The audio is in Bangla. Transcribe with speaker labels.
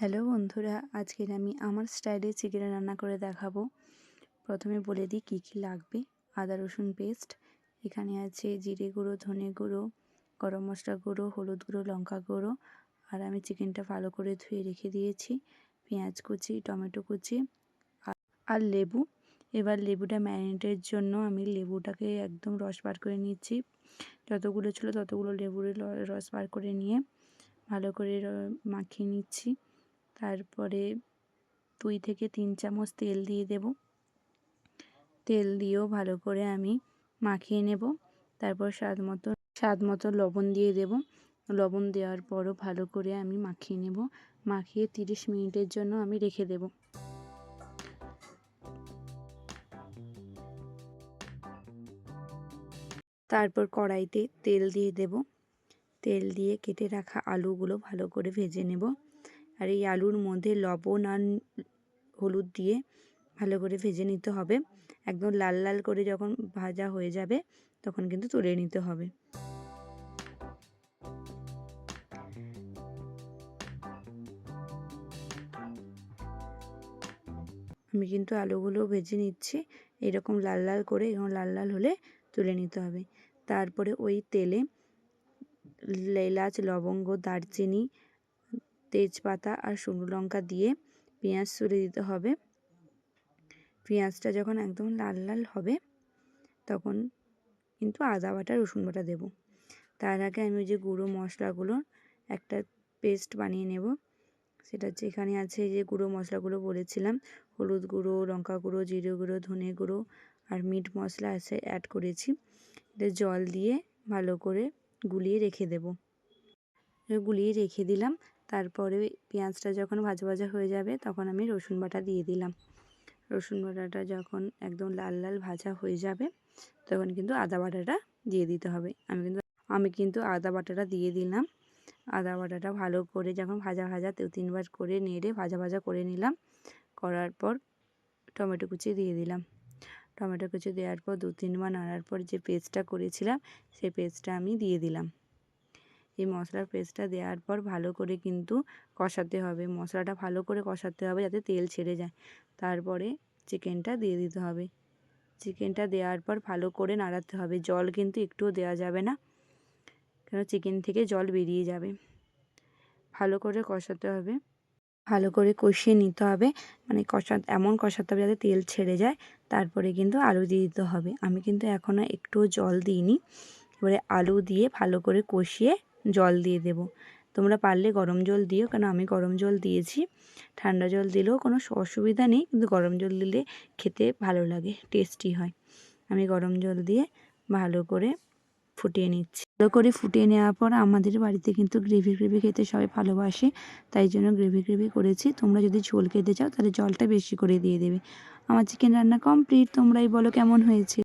Speaker 1: হ্যালো বন্ধুরা আজকের আমি আমার স্টাইলে চিকেন রান্না করে দেখাবো। প্রথমে বলে দিই কী কী লাগবে। আদা, রসুন পেস্ট, এখানে আছে জিরে গুঁড়ো, ধনে গুঁড়ো, গরম মশলা গুঁড়ো, হলুদ গুঁড়ো, লঙ্কা গুঁড়ো, আর আমি চিকেনটা ভালো করে ধুয়ে রেখে দিয়েছি। পেঁয়াজ কুচি, টমেটো কুচি আর লেবু। এবার লেবুটা ম্যারিনেটের জন্য আমি লেবুটাকে একদম রস বার করে নিচ্ছি। যতগুলো ছিল ততগুলো লেবুর রস বার করে নিয়ে ভালো করে মাখিয়ে নিচ্ছি। তারপরে দুই থেকে তিন চামচ তেল দিয়ে দেব। তেল দিয়েও ভালো করে আমি মাখিয়ে নেব। তারপর স্বাদ মতো স্বাদ মতো লবণ দিয়ে দেব। লবণ দেওয়ার পরও ভালো করে আমি মাখিয়ে নেব। মাখিয়ে তিরিশ মিনিটের জন্য আমি রেখে দেব। তারপর কড়াইতে তেল দিয়ে দেব। তেল দিয়ে কেটে রাখা আলুগুলো ভালো করে ভেজে নেব। আর এই আলুর মধ্যে লবণ আর হলুদ দিয়ে ভালো করে ভেজে নিতে হবে। একদম লাল লাল করে যখন ভাজা হয়ে যাবে, তখন কিন্তু তুলে নিতে হবে। আমি কিন্তু আলুগুলো ভেজে নিচ্ছি। এরকম লাল লাল করে এবং লাল লাল হলে তুলে নিতে হবে। তারপরে ওই তেলে এলাচ, লবঙ্গ, দারচিনি তেজপাতা আর শুকনো লঙ্কা দিয়ে পেঁয়াজ ছুলে দিতে হবে। পেঁয়াজটা যখন একদম লাল লাল হবে, তখন কিন্তু আদা বাটা, রসুন বাটা দেবো। তার আগে আমি ওই যে গুঁড়ো মশলাগুলো, একটা পেস্ট বানিয়ে নেব। সেটা হচ্ছে এখানে আছে যে গুঁড়ো মশলাগুলো বলেছিলাম, হলুদ গুঁড়ো, লঙ্কা গুঁড়ো, জিরে গুঁড়ো, ধনে গুঁড়ো আর মিট মশলা আছে অ্যাড করেছি। এটা জল দিয়ে ভালো করে গুলিয়ে রেখে দেব। গুলিয়ে রেখে দিলাম তারপরে পেঁয়াজটা যখন ভাজা ভাজা হয়ে যাবে তখন আমি রসুন বাটা দিয়ে দিলাম। রসুন বাটাটা যখন একদম লাল লাল ভাজা হয়ে যাবে তখন কিন্তু আদা বাটাটা দিয়ে দিতে হবে। আমি কিন্তু আমি কিন্তু আদা বাটাটা দিয়ে দিলাম। আদা বাটাটা ভালো করে যখন ভাজা ভাজা দু তিনবার করে নেড়ে ভাজা ভাজা করে নিলাম। করার পর টমেটো কুচি দিয়ে দিলাম। টমেটো কুচি দেওয়ার পর দু তিনবার নাড়ার পর যে পেস্টটা করেছিলাম সেই পেস্টটা আমি দিয়ে দিলাম। এই মশলার পেস্টটা দেওয়ার পর ভালো করে কিন্তু কষাতে হবে। মশলাটা ভালো করে কষাতে হবে যাতে তেল ছেড়ে যায়। তারপরে চিকেনটা দিয়ে দিতে হবে। চিকেনটা দেওয়ার পর ভালো করে নাড়াতে হবে। জল কিন্তু একটুও দেওয়া যাবে না। কেন? চিকেন থেকে জল বেরিয়ে যাবে। ভালো করে কষাতে হবে। ভালো করে কষিয়ে নিতে হবে। মানে কষা, এমন কষাতে হবে যাতে তেল ছেড়ে যায়। তারপরে কিন্তু আলু দিয়ে দিতে হবে। আমি কিন্তু এখনও একটুও জল দিইনি। এবারে আলু দিয়ে ভালো করে কষিয়ে জল দিয়ে দেব। তোমরা পারলে গরম জল দিও, কেন আমি গরম জল দিয়েছি। ঠান্ডা জল দিলেও কোনো অসুবিধা নেই, কিন্তু গরম জল দিলে খেতে ভালো লাগে টেস্টি হয়। আমি গরম জল দিয়ে ভালো করে ফুটিয়ে নিচ্ছি। ভালো করে ফুটিয়ে নেওয়ার পর আমাদের বাড়িতে কিন্তু গ্রেভি গ্রেভি খেতে সবাই ভালোবাসে, তাই জন্য গ্রেভি গ্রেভি করেছি। তোমরা যদি ঝোল খেতে চাও তাহলে জলটা বেশি করে দিয়ে দেবে। আমার চিকেন রান্না কমপ্লিট তোমরাই বলো কেমন হয়েছে।